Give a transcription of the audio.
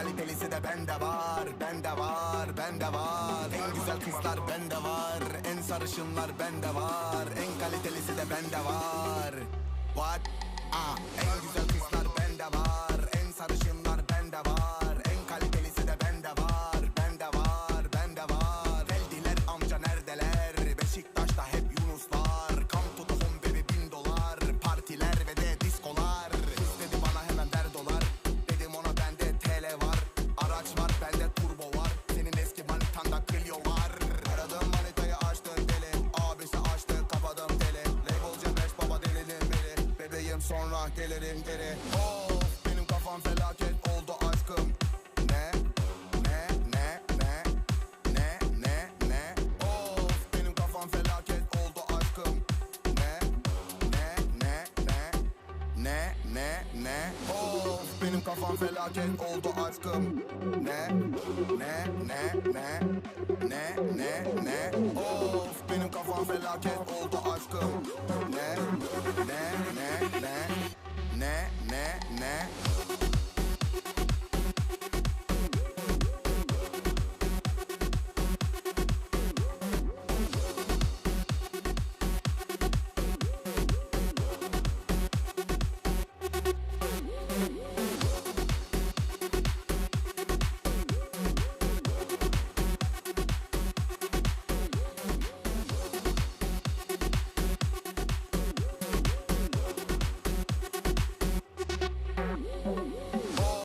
kalitelisi de bende var Bende var, bende var. En güzel kızlar bende var En sarışınlar bende var. En kalitelisi de bende var. What? Ah, en güzel kızlar sonra gelirim geri Of benim kafam felaket oldu aşkım Ne? Ne? Ne? Ne? Ne? Ne? Ne? Of benim kafam felaket oldu aşkım Ne? Ne? Ne? Ne? Ne? Ne? Ne? Of benim kafam felaket oldu aşkım Ne? Ne? Ne? Ne? Ne? Ne? Ne? Of benim kafam felaket oldu aşkım Ne? Ne? Ne? Ne? Ne? Ne? Ne?